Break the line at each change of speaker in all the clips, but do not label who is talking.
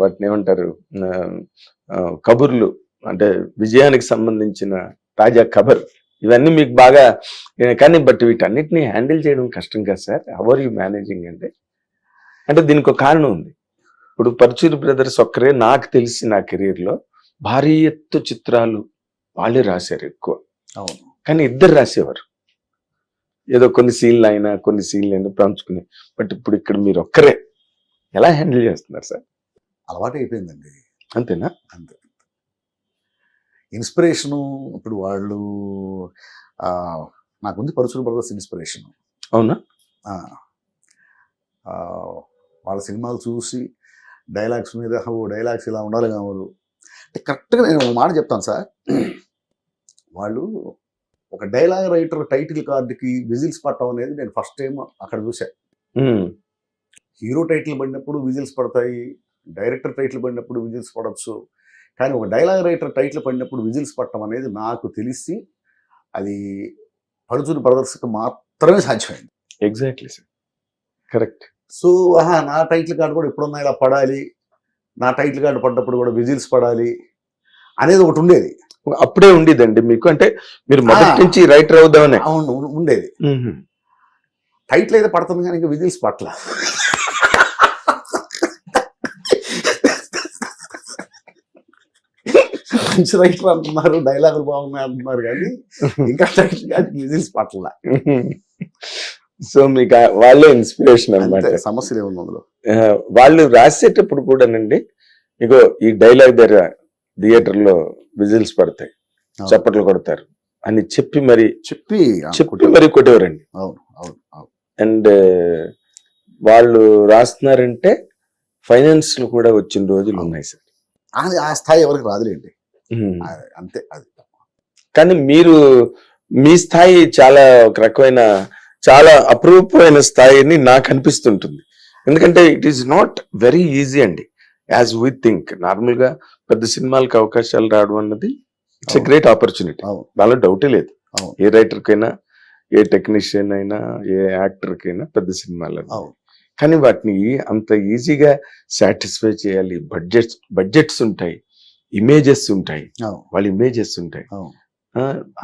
వాటిని ఏమంటారు? కబుర్లు అంటే విజయానికి సంబంధించిన తాజా ఖబర్ ఇవన్నీ మీకు బాగా కానీ బట్ వీటన్నిటిని హ్యాండిల్ చేయడం కష్టం కదా సార్? హవర్ యూ మేనేజింగ్ అంటే? అంటే దీనికి ఒక కారణం ఉంది. ఇప్పుడు పరుచూరి బ్రదర్స్ ఒక్కరే నాకు తెలిసి నా career లో భారీ ఎత్తు చిత్రాలు వాళ్ళే రాశారు ఎక్కువ.
అవును.
కానీ ఇద్దరు రాసేవారు. ఏదో కొన్ని సీన్లు అయినా కొన్ని సీన్లు అయినా పంచుకుని. బట్ ఇప్పుడు ఇక్కడ మీరు ఒక్కరే. ఎలా హ్యాండిల్ చేస్తున్నారు సార్?
అలవాటు అయిపోయిందండి
అంతేనా?
అంతే. ఇన్స్పిరేషను ఇప్పుడు వాళ్ళు నాకుంది పరుచులు బ్రదర్స్ ఇన్స్పిరేషన్.
అవునా?
వాళ్ళ సినిమాలు చూసి డైలాగ్స్ మీద ఓ డైలాగ్స్ ఇలా ఉండాలి కావాలి అంటే కరెక్ట్గా నేను ఒక మాట చెప్తాను సార్. వాళ్ళు ఒక డైలాగ్ రైటర్ టైటిల్ కార్డుకి విజిల్స్ పట్టడం అనేది నేను ఫస్ట్ టైం అక్కడ చూశాను హీరో టైటిల్ పడినప్పుడు విజిల్స్ పడతాయి డైరెక్టర్ టైటిల్ పడినప్పుడు విజిల్స్ పడవచ్చు కానీ ఒక డైలాగ్ రైటర్ టైటిల్ పడినప్పుడు విజిల్స్ పట్టడం అనేది నాకు తెలిసి అది పరుచూరి బ్రదర్స్కి మాత్రమే సాధ్యమైంది.
ఎగ్జాక్ట్లీ సార్ కరెక్ట్
సో ఆహా నా టైటిల్ కార్డు కూడా ఎప్పుడున్నా ఇలా పడాలి నా టైటిల్ కార్డు పడ్డప్పుడు కూడా విజిల్స్ పడాలి అనేది ఒకటి ఉండేది.
అప్పుడే ఉండేదండి మీకు? అంటే మీరు మొదటి. నుంచి రైటర్ అవుదామనే?
అవును ఉండేది. టైటిల్ అయితే పడుతుంది కానీ ఇంకా విజిల్స్ పట్ల మంచి రైటర్ అంటున్నారు డైలాగులు బాగున్నాయి అంటున్నారు కానీ ఇంకా విజిల్స్ పట్ల
సో మీకు వాళ్ళే ఇన్స్పిరేషన్ అన్నమాట.
అంతే సమస్యలు ఏముంది అందులో?
వాళ్ళు రాసేటప్పుడు కూడానండి ఇగో ఈ డైలాగ్ దగ్గర థియేటర్లో విజిల్స్ పడతాయి. చప్పట్లు కొడతారు అని చెప్పి మరి
చెప్పి
చెప్పి మరి కొట్టేవారండి.
అవును అవును
అండ్ వాళ్ళు రాస్తున్నారంటే ఫైనాన్స్ కూడా వచ్చిన రోజులు ఉన్నాయి సార్.
ఆ స్థాయి ఎవరికి రాదులేండి. అంతే అది.
కానీ మీరు మీ స్థాయి చాలా ఒక రకమైన చాలా అపరూపమైన స్థాయిని నాకు అనిపిస్తుంటుంది. ఎందుకంటే it is not very easy అండి. యాజ్ వీ థింక్ నార్మల్గా పెద్ద సినిమాలకు అవకాశాలు రావడం అన్నది ఇట్స్ ఎ. గ్రేట్ ఆపర్చునిటీ దానిలో డౌటే లేదు. ఏ రైటర్ కైనా ఏ టెక్నీషియన్ అయినా ఏ యాక్టర్ కైనా పెద్ద సినిమాలు కానీ వాటిని అంత ఈజీగా సాటిస్ఫై చేయాలి. బడ్జెట్స్ బడ్జెట్స్ ఉంటాయి. ఇమేజెస్ ఉంటాయి. వాళ్ళ ఇమేజెస్ ఉంటాయి.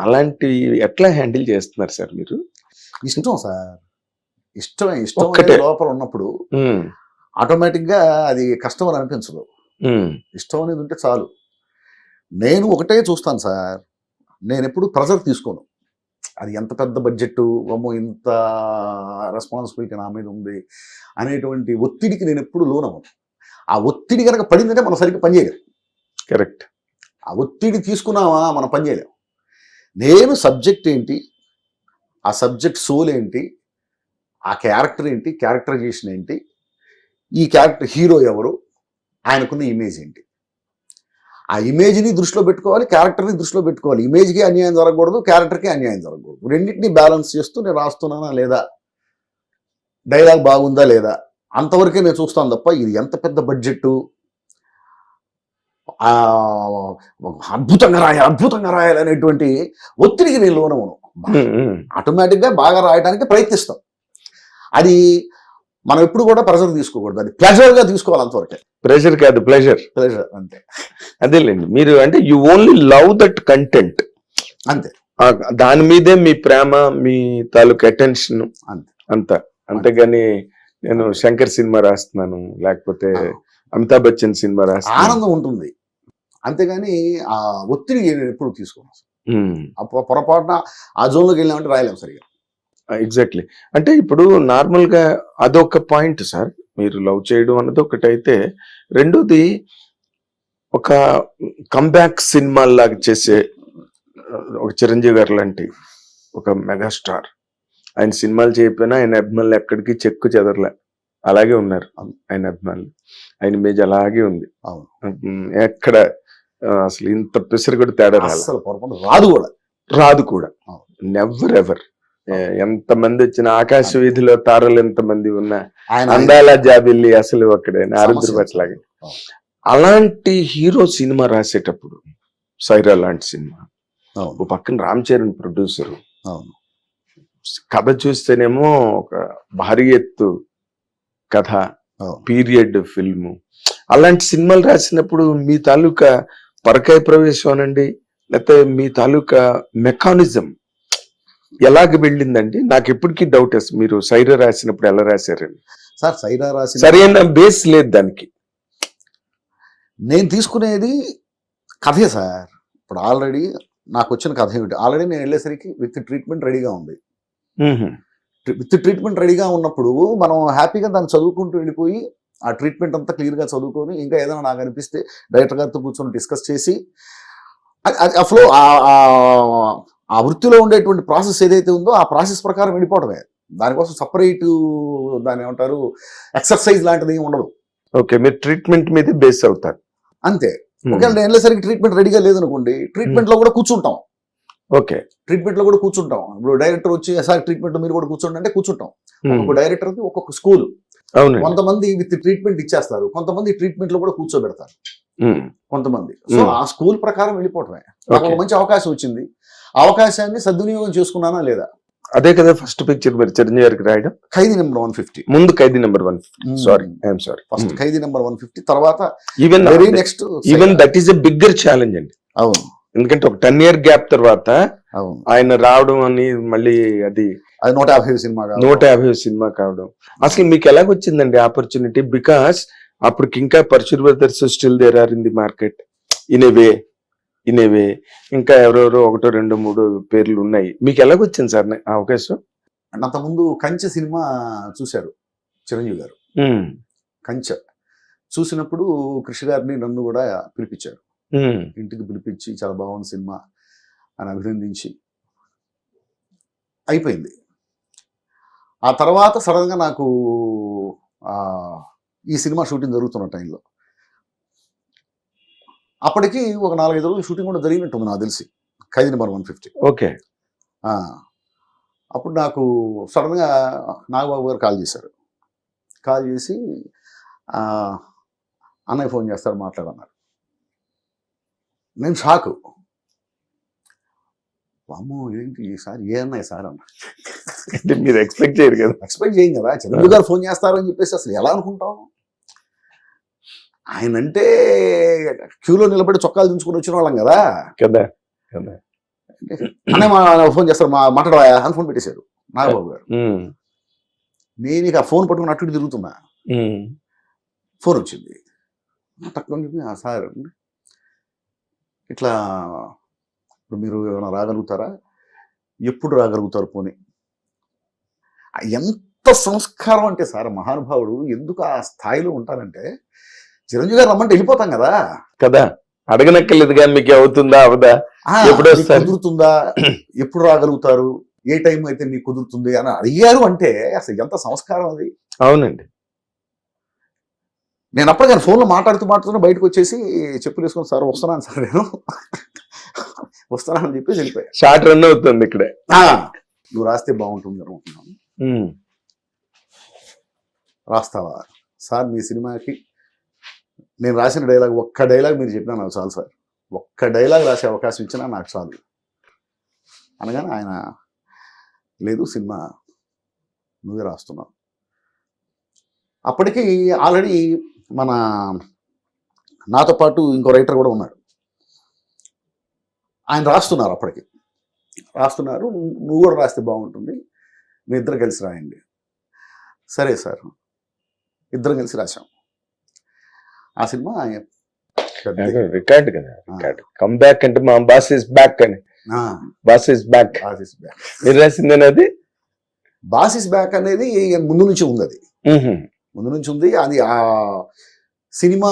అలాంటి ఎట్లా హ్యాండిల్ చేస్తున్నారు సార్ మీరు?
ఇష్టం సార్. ఇష్టమే ఇష్టం లోపల ఉన్నప్పుడు ఆటోమేటిక్గా అది కష్టం అని అనిపించదు ఇష్టం అనేది ఉంటే చాలు. నేను ఒకటే చూస్తాను సార్. నేను ఎప్పుడు ప్రెజర్ తీసుకోను. అది ఎంత పెద్ద బడ్జెట్ అమ్మో ఇంత రెస్పాన్సిబిలిటీ నా మీద ఉంది అనేటువంటి ఒత్తిడికి నేను ఎప్పుడు లోనవ్వను. ఆ ఒత్తిడి కనుక పడిందంటే మనం సరిగ్గా పనిచేయలేం
కరెక్ట్.
ఆ ఒత్తిడి తీసుకున్నామా మనం పనిచేయలేం నేను సబ్జెక్ట్ ఏంటి? ఆ సబ్జెక్ట్ సోల్ ఏంటి? ఆ క్యారెక్టర్ ఏంటి? క్యారెక్టరైజేషన్ ఏంటి? ఈ క్యారెక్టర్ హీరో ఎవరు? ఆయనకున్న ఇమేజ్ ఏంటి? ఆ ఇమేజ్ని దృష్టిలో పెట్టుకోవాలి క్యారెక్టర్ని దృష్టిలో పెట్టుకోవాలి. ఇమేజ్కి అన్యాయం జరగకూడదు క్యారెక్టర్కి అన్యాయం జరగకూడదు. రెండింటిని బ్యాలెన్స్ చేస్తూ నేను రాస్తున్నానా లేదా? డైలాగ్ బాగుందా లేదా? అంతవరకే నేను చూస్తాను తప్ప ఇది ఎంత పెద్ద బడ్జెట్ అద్భుతంగా రాయాలి అద్భుతంగా రాయాలి అనేటువంటి ఒత్తిడికి నేను లోనవును. ఆటోమేటిక్గా బాగా రాయడానికి ప్రయత్నిస్తాం. అది మనం ఎప్పుడు కూడా ప్రెషర్ తీసుకోకూడదు. అది ప్లెజర్గా తీసుకోవాలి అంతవరకే.
ప్రెషర్ కాదు ప్లెజర్.
ప్లెజర్ అంతే.
అదేలేండి. మీరు అంటే you only love that content.
అంతే.
దాని మీదే మీ ప్రేమ మీ తాలూకు అటెన్షన్
అంతే.
అంత. అంతేగాని నేను శంకర్ సినిమా రాస్తున్నాను లేకపోతే అమితాబ్ బచ్చన్ సినిమా రాస్తున్నాను.
ఆనందం ఉంటుంది. అంతేగాని ఆ ఒత్తిడి నేను ఎప్పుడు తీసుకోను పొరపాటున ఆ జోన్లోకి వెళ్ళామంటే రాయలేము సరిగా.
ఎగ్జాక్ట్లీ. అంటే ఇప్పుడు నార్మల్గా అదొక పాయింట్ సార్ మీరు లవ్ చేయడం అన్నది ఒకటైతే రెండోది ఒక కంబ్యాక్ సినిమా లాగా చేసే ఒక చిరంజీవి గారు లాంటి ఒక మెగాస్టార్. ఆయన సినిమాలు చేయకపోయినా ఆయన అభిమానులు ఎక్కడికి చెక్కు చెదరలే. అలాగే ఉన్నారు. ఆయన అభిమానులు. ఆయన ఇమేజ్ అలాగే ఉంది. ఎక్కడ అసలు ఇంత పిసరు కూడా తేడా
పొరపాటు రాదు కూడా.
రాదు కూడా. నెవర్ ఎవర్ ఎంత మంది వచ్చిన ఆకాశ వీధిలో తారలు ఎంత మంది ఉన్నా అందాల జాబిల్లి అసలు అక్కడే ఆరుద్ర
సమస్య
పట్లాగే.
అవును.
అలాంటి హీరో సినిమా రాసేటప్పుడు సైరా లాంటి సినిమా ఓ పక్కన రామ్ చరణ్ ప్రొడ్యూసర్ కథ చూస్తేనేమో ఒక భారీ ఎత్తు కథ పీరియడ్ ఫిల్మ్ అలాంటి సినిమాలు రాసినప్పుడు మీ తాలూకా పరకాయ ప్రవేశం అనండి లేకపోతే మీ తాలూకా మెకానిజం ఎలాగ వెళ్ళిందండి? నాకు ఎప్పటికీ డౌట్ వేస్తుంది మీరు సైరా రాసినప్పుడు ఎలా రాశారని
సార్ సైరా రాసి
సరైన బేస్ లేదు దానికి.
నేను తీసుకునేది కథే సార్. ఇప్పుడు ఆల్రెడీ నాకు వచ్చిన కథ ఏమిటి? ఆల్రెడీ నేను వెళ్ళేసరికి విత్ ట్రీట్మెంట్ రెడీగా ఉంది. విత్ ట్రీట్మెంట్ రెడీగా ఉన్నప్పుడు మనం హ్యాపీగా దాన్ని చదువుకుంటూ వెళ్ళిపోయి ఆ ట్రీట్మెంట్ అంతా క్లియర్గా చదువుకొని ఇంకా ఏదైనా నాకు అనిపిస్తే డైరెక్టర్ గారితో కూర్చొని డిస్కస్ చేసి అది- అది ఆ ఫ్లో ఆ వృత్తిలో ఉండేటువంటి ప్రాసెస్ ఏదైతే ఉందో ఆ ప్రాసెస్ ప్రకారం వెళ్ళిపోవడమే. దానికోసం సపరేట్ దాని ఏమంటారు ఎక్సర్సైజ్ లాంటిది ఏమి ఉండదు.
ఓకే మీరు ట్రీట్మెంట్ మీద బేస్ అవుతారు
అంతే. ఒకవేళ నేను వెళ్ళేసరికి ట్రీట్మెంట్ రెడీగా లేదనుకోండి ట్రీట్మెంట్లో కూడా కూర్చుంటాం.
ఓకే.
ట్రీట్మెంట్లో కూడా కూర్చుంటాం. ఇప్పుడు డైరెక్టర్ వచ్చి సార్ ట్రీట్మెంట్ మీరు కూడా కూర్చోండి అంటే కూర్చుంటాం.
మ్మ్.
ఒక్కొక్క డైరెక్టర్కి ఒక్కొక్క స్కూల్ కొంతమంది విత్ ట్రీట్మెంట్ ఇచ్చేస్తారు. కొంతమంది ట్రీట్మెంట్లో కూడా కూర్చోబెడతారు.
మ్మ్.
కొంతమంది. So
Hmm.
ఆ స్కూల్ ప్రకారం వెళ్ళిపోవటమే. నాకు ఒక మంచి అవకాశం వచ్చింది. అవకాశాన్ని సద్వినియోగం చేసుకున్నానా లేదా?
అదే కదా ఫస్ట్ పిక్చర్ మీరు చిరంజీవి గారికి రాయడం.
Khaidi number one fifty.
ముందు Khaidi number one sorry I'm sorry
first Khaidi number one fifty. తర్వాత
even
very next
even that is a bigger challenge అండి.
అవును.
ఎందుకంటే ఒక టెన్ ఇయర్ గ్యాప్ తర్వాత ఆయన రావడం అని మళ్ళీ అది
అది నూట యాభై సినిమా.
నూట యాభై సినిమా కావడం. అసలు మీకు ఎలాగొచ్చిందండి ఆపర్చునిటీ బికాస్ అప్పటికి ఇంకా Paruchuri brothers still there are in the market in a way in a way ఇంకా ఎవరెవరో ఒకటో రెండు మూడు పేర్లు ఉన్నాయి. మీకు ఎలాగొచ్చింది సార్ ఆ అవకాశం?
అండ్ అంతకుముందు కంచె సినిమా చూశారు చిరంజీవి గారు. కంచె. చూసినప్పుడు కృషి గారిని నన్ను కూడా పిలిపించారు. ఇంటికి పిలిపించి చాలా బాగుంది సినిమా అని అభినందించి అయిపోయింది. ఆ తర్వాత సడన్గా నాకు ఈ సినిమా షూటింగ్ జరుగుతున్న టైంలో అప్పటికి ఒక నాలుగైదు రోజులు షూటింగ్ కూడా జరిగినట్టుంది నాకు తెలిసి. Khaidi number one fifty.
Okay.
అప్పుడు నాకు సడన్గా నాగబాబు గారు కాల్ చేశారు. కాల్ చేసి అన్నయ్య ఫోన్ చేస్తారు మాట్లాడన్నారు నేను షాకు. అమ్మో ఏంటి ఈసారి ఏ అన్నయ్య సార్ అన్న.
అంటే మీరు ఎక్స్పెక్ట్ చేయరు కదా.
ఎక్స్పెక్ట్ చేయం కదా. చంద్రుడు గారు ఫోన్ చేస్తారని చెప్పేసి అసలు ఎలా అనుకుంటాం? ఆయన అంటే క్యూలో నిలబడి చొక్కాలు దించుకుని వచ్చిన వాళ్ళం కదా.
కదా కదా.
అనే మా ఫోన్ చేస్తారు మా మాట్లాడవా అని ఫోన్ పెట్టేశారు నాగబాబు గారు. నేను ఇక ఫోన్ పట్టుకుని అటు తిరుగుతున్నా. ఫోన్ వచ్చింది. తక్కువ చెప్పి "ఆ, సార్ ఇట్లా ఇప్పుడు మీరు ఏమైనా రాగలుగుతారా? ఎప్పుడు రాగలుగుతారు పోనీ? ఎంత సంస్కారం అంటే సార్ మహానుభావుడు ఎందుకు ఆ స్థాయిలో ఉంటారంటే చిరంజీవి గారు రమ్మంటే వెళ్ళిపోతాం కదా.
కదా. అడగనక్కర్లేదుగా మీకు అవుతుందా అవదా? ఎప్పుడు?
కుదురుతుందా? ఎప్పుడు రాగలుగుతారు? ఏ టైం అయితే మీకు కుదురుతుంది అని అడిగారు అంటే అసలు ఎంత సంస్కారం అది?
అవునండి.
నేను అప్పటికే ఫోన్లో మాట్లాడుతూ మాట్లాడుతూ బయటకు వచ్చేసి చెప్పులు వేసుకొని సార్ వస్తున్నాను సార్ నేను. వస్తున్నానని చెప్పేసి వెళ్ళిపోయా
షార్ట్ రన్ అవుతుంది ఇక్కడే.
నువ్వు రాస్తే బాగుంటుంది అనుకుంటున్నాను. రాస్తావా? సార్ మీ సినిమాకి నేను రాసిన డైలాగ్ ఒక్క డైలాగ్ మీరు చెప్పినా నాకు చాలు సార్. ఒక్క డైలాగ్ రాసే అవకాశం ఇచ్చినా నాకు చాలు. అనగానే ఆయన లేదు సినిమా నువ్వే రాస్తున్నావు. అప్పటికి ఆల్రెడీ మన నాతో పాటు ఇంకో రైటర్ కూడా ఉన్నాడు. ఆయన రాస్తున్నారు అప్పటికి. రాస్తున్నారు. నువ్వు కూడా రాస్తే బాగుంటుంది. మీ ఇద్దరు కలిసి రాయండి. సరే సార్. ఇద్దరం కలిసి రాశాం. ఆ సినిమా
రికార్డ్ కదా రికార్డ్. కమ్ బ్యాక్ అంటే మా బాస్ ఇస్ బ్యాక్ అని. Boss is back
boss is back
మీరు రాసిందేనా అది
బాస్ ఇస్ బ్యాక్ అనేది ముందు నుంచి ఉంది అది. ముందు నుంచి ఉంది. అది ఆ సినిమా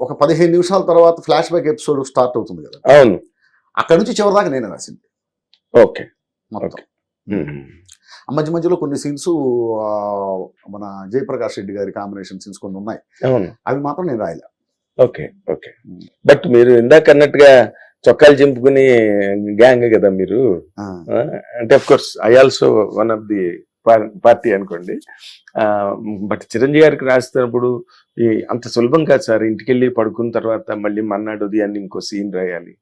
ఒక పదిహేను నిమిషాల తర్వాత ఫ్లాష్ బ్యాక్ ఎపిసోడ్ స్టార్ట్ అవుతుంది కదా.
అవును.
అక్కడ నుంచి చివరి దాకా నేనే రాసింది.
ఓకే.
మొత్తం. మధ్య మధ్యలో కొన్ని సీన్స్ మన జయప్రకాష్ రెడ్డి గారి కాంబినేషన్ సీన్స్ కొన్ని ఉన్నాయి.
అవును.
అవి మాత్రం నేను రాయలే.
ఓకే. ఓకే. బట్ మీరు ఇందాక అన్నట్టుగా చొక్కాలు చింపుకుని గ్యాంగ్ కదా మీరు? అంటే of course I also one of the party అనుకోండి. బట్ చిరంజీవి గారికి రాస్తున్నప్పుడు ఈ అంత సులభం కాదు సార్. ఇంటికి వెళ్ళి పడుకున్న తర్వాత మళ్ళీ మన్నాడు ఉదయాన్ని ఇంకో సీన్ రాయాలి.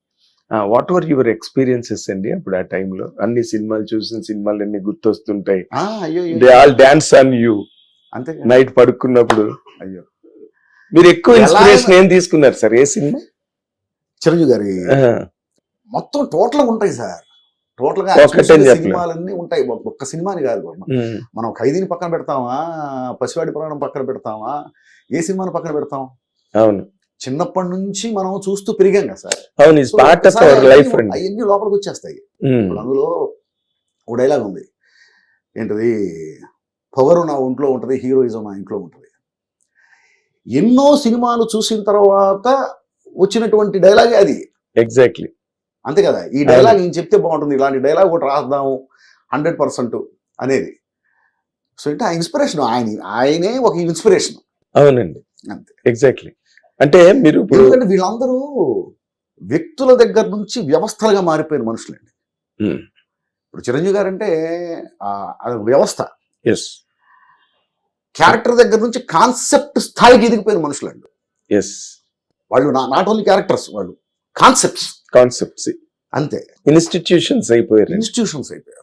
వాట్ ఎవర్ యువర్ ఎక్స్పీరియన్సెస్ అండి అప్పుడు ఆ టైంలో? అన్ని సినిమాలు చూసిన సినిమాలు అన్ని గుర్తొస్తుంటాయి. They all dance on you
అంతే
నైట్ పడుకున్నప్పుడు.
అయ్యో.
మీరు ఎక్కువ ఇన్స్పిరేషన్ ఏం తీసుకున్నారు సార్? ఏ సినిమా?
చిరంజీవి గారి మొత్తం టోటల్ ఉంటాయి సార్.
టోటల్గా.
సినిమాలన్నీ ఉంటాయి. ఒక్- ఒక్క సినిమాని కాదు మనం ఖైదీని పక్కన పెడతామా? పసివాడి పురాణం పక్కన పెడతామా? ఏ సినిమాని పక్కన పెడతాం?
అవును.
చిన్నప్పటి నుంచి మనం చూస్తూ పెరిగాం కదా సార్. అవన్నీ- లోపలికి వచ్చేస్తాయి. అందులో ఒక డైలాగ్ ఉంది. ఏంటది? పవర్ నా ఒంట్లో ఉంటుంది హీరోయిజం నా ఇంట్లో ఉంటుంది. ఎన్నో సినిమాలు చూసిన తర్వాత వచ్చినటువంటి డైలాగే అది.
ఎగ్జాక్ట్లీ
అంతే కదా ఈ డైలాగ్ నేను చెప్తే బాగుంటుంది ఇలాంటి డైలాగ్ ఒకటి రాద్దాము హండ్రెడ్ పర్సెంట్ అనేది. సో అంటే ఆ ఇన్స్పిరేషన్ ఆయన ఆయనే ఒక ఇన్స్పిరేషన్
అవునండి.
అంతే.
ఎగ్జాక్ట్లీ అంటే మీరు
ఎందుకంటే వీళ్ళందరూ వ్యక్తుల దగ్గర నుంచి వ్యవస్థలుగా మారిపోయిన మనుషులండి. ఇప్పుడు చిరంజీవి గారు అంటే వ్యవస్థ.
ఎస్
క్యారెక్టర్ దగ్గర నుంచి కాన్సెప్ట్ స్థాయికి ఎదిగిపోయిన మనుషులండి.
ఎస్
వాళ్ళు నాట్ ఓన్లీ క్యారెక్టర్స్ వాళ్ళు. కాన్సెప్ట్స్.
కాన్సెప్ట్స్.
అంతే.
ఇన్స్టిట్యూషన్స్ అయిపోయారు.
ఇన్స్టిట్యూషన్స్ అయిపోయారు.